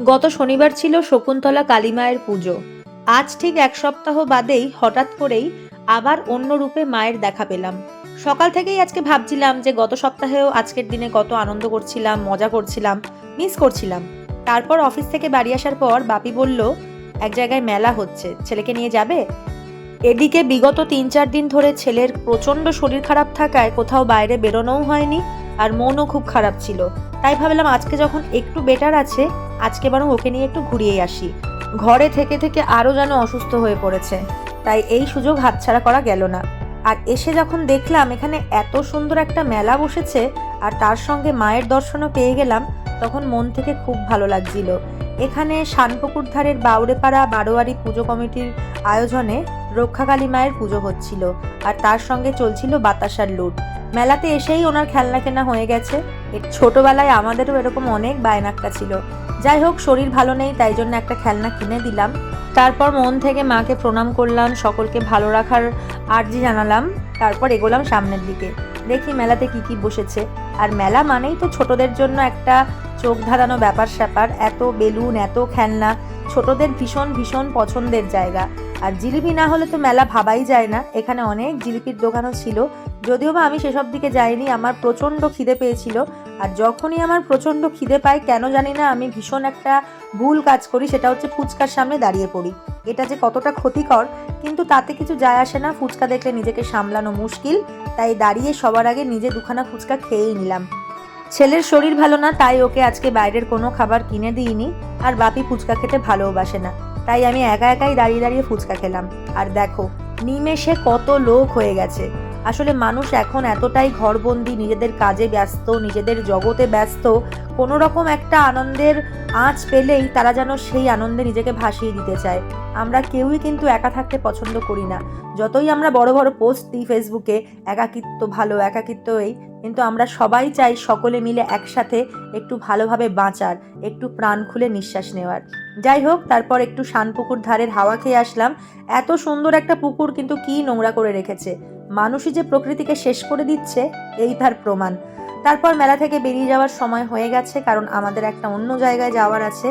গত শনিবার ছিল শকুন্তলা কালীমায়ের পুজো। আজ ঠিক এক সপ্তাহ বাদেই হঠাৎ করেই আবার অন্য রূপে মায়ের দেখা পেলাম। সকাল থেকেই আজকে ভাবছিলাম যে গত সপ্তাহেও আজকের দিনে কত আনন্দ করছিলাম, মজা করছিলাম, মিস করছিলাম। তারপর অফিস থেকে বাড়ি আসার পর বাপি বলল, এক জায়গায় মেলা হচ্ছে, ছেলেকে নিয়ে যাবে? এদিকে বিগত তিন চার দিন ধরে ছেলের প্রচণ্ড শরীর খারাপ থাকায় কোথাও বাইরে বেরোনোও হয়নি আর মনও খুব খারাপ ছিল। তাই ভাবলাম আজকে যখন একটু বেটার আছে আজকে বরং ওকে নিয়ে একটু ঘুরিয়ে আসি। ঘরে থেকে থেকে আরও যেন অসুস্থ হয়ে পড়েছে। তাই এই সুযোগ হাতছাড়া করা গেল না। আর এসে যখন দেখলাম এখানে এত সুন্দর একটা মেলা বসেছে আর তার সঙ্গে মায়ের দর্শনও পেয়ে গেলাম, তখন মন থেকে খুব ভালো লাগছিল। এখানে শানপুকুর ধারের বাউরেপাড়া বারোয়ারি পুজো কমিটির আয়োজনে রক্ষাকালী মায়ের পুজো হচ্ছিল। আর তার সঙ্গে চলছিল বাতাসার লুট। মেলাতে এসেই ওনার খেলনা কেনা হয়ে গেছে। ছোটবেলায় আমাদেরও এরকম অনেক বায়নাক্কা ছিল। যাই হোক, শরীর ভালো নেই, তাই জন্য একটা খেলনা কিনে দিলাম। তারপর মন থেকে মাকে প্রণাম করলাম, সকলকে ভালো রাখার আর্জি জানালাম। তারপর এগোলাম সামনের দিকে। দেখি মেলাতে কি কি বসেছে। আর মেলা মানেই তো ছোটদের জন্য একটা চোখ ধাঁধানো ব্যাপার স্যাপার এত বেলুন, এত খেলনা। ছোটদের ভীষণ ভীষণ পছন্দের জায়গা। আর জিলিপি না হলে তো মেলা ভাবাই যায় না। এখানে অনেক জিলিপির দোকানও ছিল। যদিও বা আমি সেসব দিকে যাইনি, আমার প্রচণ্ড খিদে পেয়েছিল। আর যখনই আমার প্রচণ্ড খিদে পায়, কেন জানি না, আমি ভীষণ একটা ভুল কাজ করি, সেটা হচ্ছে ফুচকার সামনে দাঁড়িয়ে পড়ি। এটা যে কতটা ক্ষতিকর, কিন্তু তাতে কিছু যায় আসে না। ফুচকা দেখলে নিজেকে সামলানো মুশকিল, তাই দাঁড়িয়ে সবার আগে নিজে দুখানা ফুচকা খেয়েই নিলাম। ছেলের শরীর ভালো না, তাই ওকে আজকে বাইরের কোনো খাবার কিনে দিইনি। আর বাপি ফুচকা খেতে ভালোবাসে না। তাই আমি একা একাই দাঁড়িয়ে দাঁড়িয়ে ফুচকা খেলাম। আর দেখো, নিমেষে কত লোক হয়ে গেছে। আসলে মানুষ এখন এতটাই ঘরবন্দি, নিজেদের কাজে ব্যস্ত, নিজেদের জগতে ব্যস্ত কোনো রকম একটা আনন্দের আঁচ পেলেই তারা যেন সেই আনন্দে নিজেকে ভাসিয়ে দিতে চায়। আমরা কেউই কিন্তু একা থাকতে পছন্দ করি না। যতই আমরা বড় বড় পোস্ট দিই ফেসবুকে একাকিত্ব ভালো, একাকিত্ব এই, কিন্তু আমরা সবাই চাই সকলে মিলে একসাথে একটু ভালোভাবে বাঁচার, একটু প্রাণ খুলে নিঃশ্বাস নেওয়ার। যাই হোক, তারপর একটু শানপুকুর ধারের হাওয়া খেয়ে আসলাম। এত সুন্দর একটা পুকুর কিন্তু কি নোংরা করে রেখেছে। মানুষই যে প্রকৃতিকে শেষ করে দিচ্ছে, এই তার প্রমাণ। তারপর মেলা থেকে বেরিয়ে যাওয়ার সময় হয়ে গেছে, কারণ আমাদের একটা অন্য জায়গায় যাওয়ার আছে।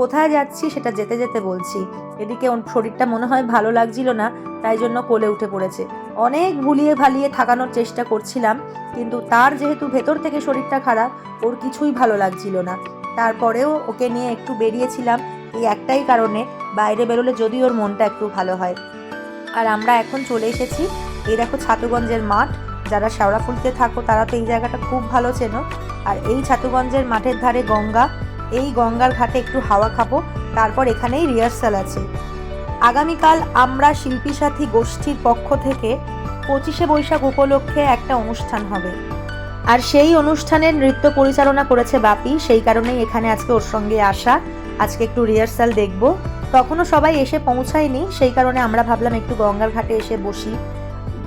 কোথায় যাচ্ছি সেটা যেতে যেতে বলছি। এদিকে ওর শরীরটা মনে হয় ভালো লাগছিল না, তাই জন্য কোলে উঠে পড়েছে। অনেক ভুলিয়ে ভালিয়ে থাকানোর চেষ্টা করছিলাম, কিন্তু তার যেহেতু ভেতর থেকে শরীরটা খারাপ, ওর কিছুই ভালো লাগছিল না। তারপরেও ওকে নিয়ে একটু বেরিয়েছিলাম, এই একটাই কারণে বাইরে বেরোলে যদি ওর মনটা একটু ভালো হয়। আর আমরা এখন চলে এসেছি, এই দেখো ছাতুগঞ্জের মাঠ, যারা শেওড়া ফুলতে থাকো তারা তো এই জায়গাটা খুব ভালো চেনো। আর এই ছাতুগঞ্জের মাঠের ধারে গঙ্গা এই গঙ্গার ঘাটে একটু হাওয়া খাব, তারপর এখানেই রিহার্সাল আছে। আগামীকাল আমরা শিল্পী সাথী গোষ্ঠীর পক্ষ থেকে পঁচিশে বৈশাখ উপলক্ষে একটা অনুষ্ঠান হবে। আর সেই অনুষ্ঠানের নৃত্য পরিচালনা করেছে বাপি, সেই কারণেই এখানে আজকে ওর সঙ্গে আসা। আজকে একটু রিহার্সাল দেখব। তখনও সবাই এসে পৌঁছায়নি, সেই কারণে আমরা ভাবলাম একটু গঙ্গার ঘাটে এসে বসি।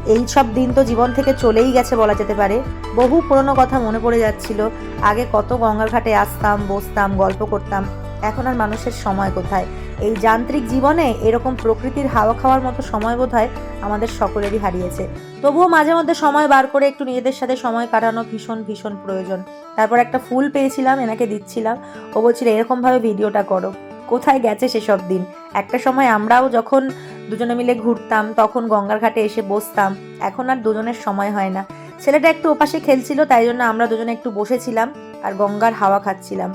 এই সব দিন তো জীবন থেকে চলেই গেছে বলা যেতে পারে। বহু পুরনো কথা মনে পড়ে যাচ্ছিল। আগে কত গঙ্গার ঘাটে আসতাম, বসতাম, গল্প করতাম। এখন আর মানুষের সময় কোথায়? এই যান্ত্রিক জীবনে এরকম প্রকৃতির হাওয়া খাওয়ার মতো সময় বোধ হয় আমাদের সকলেরই হারিয়েছে। তবুও মাঝে মধ্যে সময় বার করে একটু নিজেদের সাথে সময় কাটানো ভীষণ ভীষণ প্রয়োজন। তারপর একটা ফুল পেয়েছিলাম, এনাকে দিচ্ছিলাম। ও বলছিল, এরকমভাবে ভিডিওটা করো। কোথায় গেছে সেসব দিন? একটা সময় আমরাও যখন দুজনে মিলে ঘুরতাম, তখন গঙ্গার ঘাটে এসে বসতাম। এখন আর দুজনের সময় হয় না। ছেলেটা একটু ওপাশে খেলছিল, তাই জন্য আমরা দুজনে একটু বসেছিলাম আর গঙ্গার হাওয়া খাচ্ছিলাম।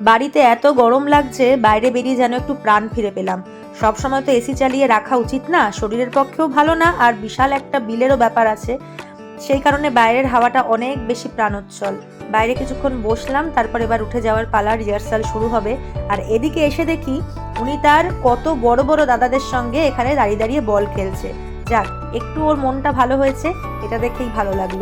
বাড়িতে এত গরম লাগছে, বাইরে বেরিয়ে যেন একটু প্রাণ ফিরে পেলাম। সবসময় তো এসি চালিয়ে রাখা উচিত না, শরীরের পক্ষেও ভালো না, আর বিশাল একটা বিলেরও ব্যাপার আছে। সেই কারণে বাইরের হাওয়াটা অনেক বেশি প্রাণোচ্ছল। বাইরে কিছুক্ষণ বসলাম, তারপর এবার উঠে যাওয়ার পালা রিহার্সাল শুরু হবে। আর এদিকে এসে দেখি উনি তার কত বড় বড় দাদাদের সঙ্গে এখানে দাঁড়িয়ে দাঁড়িয়ে বল খেলছে। যাক, একটু ওর মনটা ভালো হয়েছে, এটা দেখেই ভালো লাগল।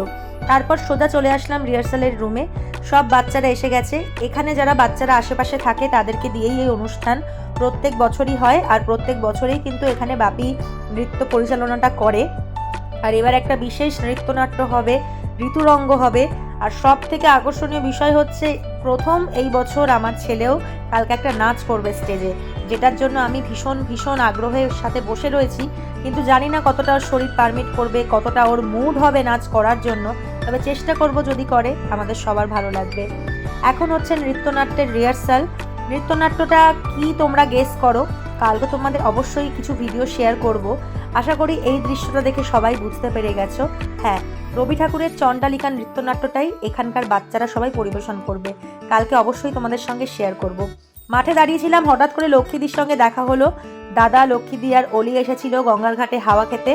তারপর সোজা চলে আসলাম রিহার্সালের রুমে সব বাচ্চারা এসে গেছে। এখানে যারা বাচ্চারা আশেপাশে থাকে, তাদেরকে দিয়েই এই অনুষ্ঠান। প্রত্যেক বছরই হয়, আর প্রত্যেক বছরেই কিন্তু এখানে বাপি নৃত্য পরিচালনাটা করে। আর এবার একটা বিশেষ নৃত্যনাট্য হবে, ঋতুরঙ্গ হবে। আর সব থেকে আকর্ষণীয় বিষয় হচ্ছে, প্রথম এই বছর আমার ছেলেও কালকে একটা নাচ করবে স্টেজে, যেটার জন্য আমি ভীষণ ভীষণ আগ্রহের সাথে বসে রয়েছি। কিন্তু জানি না কতটা ওর শরীর পারমিট করবে, কতটা ওর মুড হবে নাচ করার জন্য। তবে চেষ্টা করব যদি করে, আমাদের সবার ভালো লাগবে। এখন হচ্ছে নৃত্যনাট্যের রিহার্সাল নৃত্যনাট্যটা কি তোমরা গেস করো? কালকে তোমাদের অবশ্যই কিছু ভিডিও শেয়ার করব। আশা করি এই দৃশ্যটা দেখে সবাই বুঝতে পেরে গেছো। হ্যাঁ রবি ঠাকুরের চণ্ডালিকা নৃত্যনাট্যটাই এখানকার বাচ্চারা সবাই পরিবেশন করবে। কালকে অবশ্যই তোমাদের সঙ্গে শেয়ার করব। মাঠে দাঁড়িয়েছিলাম, হঠাৎ করে লক্ষ্মীদির সঙ্গে দেখা হলো। দাদা লক্ষ্মীদি আর অলি এসেছিল গঙ্গার ঘাটে হাওয়া খেতে।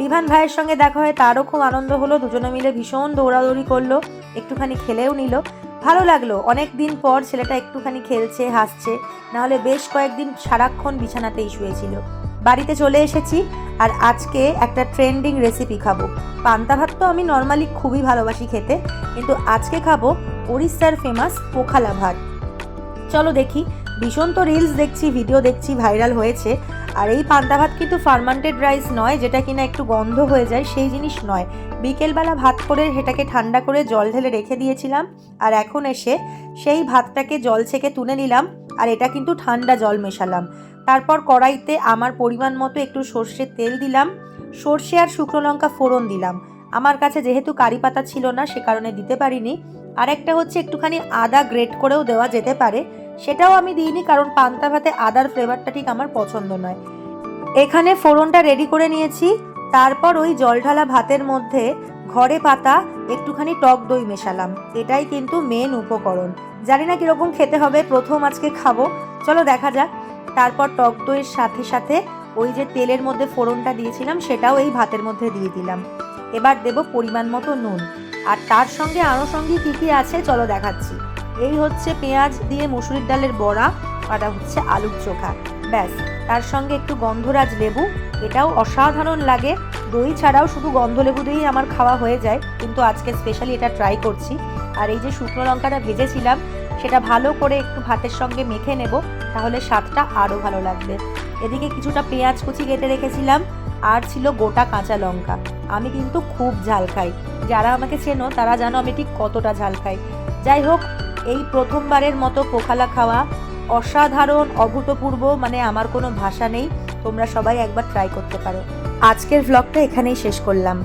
বিভান ভাইয়ের সঙ্গে দেখা হয় তারও খুব আনন্দ হলো। দুজনে মিলে ভীষণ দৌড়াদৌড়ি করল। একটুখানি খেলেও নিল। ভালো লাগল। অনেক দিন পর ছেলেটা একটুখানি খেলছে, হাসছে। নাহলে বেশ কয়েকদিন সারাক্ষণ বিছানাতেই শুয়েছিল। বাড়িতে চলে এসেছি আর আজকে একটা ট্রেন্ডিং রেসিপি খাব। পান্তা ভাত তো আমি নর্মালি খুবই ভালোবাসি খেতে, কিন্তু আজকে খাব উড়িষ্যার ফেমাস পোখালা ভাত। চলো দেখি ভীষণ তো রিলস দেখছি ভিডিও দেখছি ভাইরাল হয়েছে। আর এই পান্তা ভাত কিন্তু ফার্মান্টেড রাইস নয়, যেটা কিনা একটু গন্ধ হয়ে যায়, সেই জিনিস নয়। বিকেলবেলা ভাত করে সেটাকে ঠান্ডা করে জল ঢেলে রেখে দিয়েছিলাম, আর এখন এসে সেই ভাতটাকে জল ছেঁকে তুলে নিলাম, আর এটা কিন্তু ঠান্ডা জল মেশালাম। তারপর কড়াইতে আমার পরিমাণ মতো একটু সর্ষের তেল দিলাম, সর্ষে আর শুকনো লঙ্কা ফোড়ন দিলাম। আমার কাছে যেহেতু কারি পাতা ছিল না, সে কারণে দিতে পারিনি। আর একটা হচ্ছে একটুখানি আদা গ্রেট করেও দেওয়া যেতে পারে সেটাও আমি দিইনি কারণ পান্তা ভাতে আদার ফ্লেভারটা ঠিক আমার পছন্দ নয়। এখানে ফোড়নটা রেডি করে নিয়েছি। তারপর ওই জল ঢালা ভাতের মধ্যে ঘরে পাতা, একটুখানি টক দই মেশালাম। এটাই কিন্তু মেন উপকরণ। জানি না কীরকম খেতে হবে, প্রথম আজকে খাব। চলো দেখা যাক। তারপর টক দইয়ের সাথে সাথে ওই যে তেলের মধ্যে ফোড়নটা দিয়েছিলাম, সেটাও এই ভাতের মধ্যে দিয়ে দিলাম। এবার দেব পরিমাণ মতো নুন। আর তার সঙ্গে আরও সঙ্গে কী কী আছে, চলো দেখাচ্ছি। এই হচ্ছে পেঁয়াজ দিয়ে মুসুরির ডালের বড়া, আর হচ্ছে আলুর চোখা। ব্যাস, তার সঙ্গে একটু গন্ধরাজ লেবু, এটাও অসাধারণ লাগে। দই ছাড়াও শুধু গন্ধ লেবু দিয়েই আমার খাওয়া হয়ে যায়, কিন্তু আজকে স্পেশালি এটা ট্রাই করছি। আর এই যে শুকনো লঙ্কাটা ভেজেছিলাম, সেটা ভালো করে একটু ভাতের সঙ্গে মেখে নেব, তাহলে স্বাদটা আরও ভালো লাগবে। এদিকে কিছুটা পেঁয়াজ কুচি কেটে রেখেছিলাম, আর ছিল গোটা কাঁচা লঙ্কা। আমি কিন্তু খুব ঝাল খাই। যারা আমাকে চেনো, তারা জানো আমি ঠিক কতটা ঝাল খাই। যাই হোক এই প্রথমবারের মতো পোখালা খাওয়া অসাধারণ, অভূতপূর্ব মানে আমার কোনো ভাষা নেই। তোমরা সবাই একবার ট্রাই করতে পারো। আজকের ভ্লগটা এখানেই শেষ করলাম।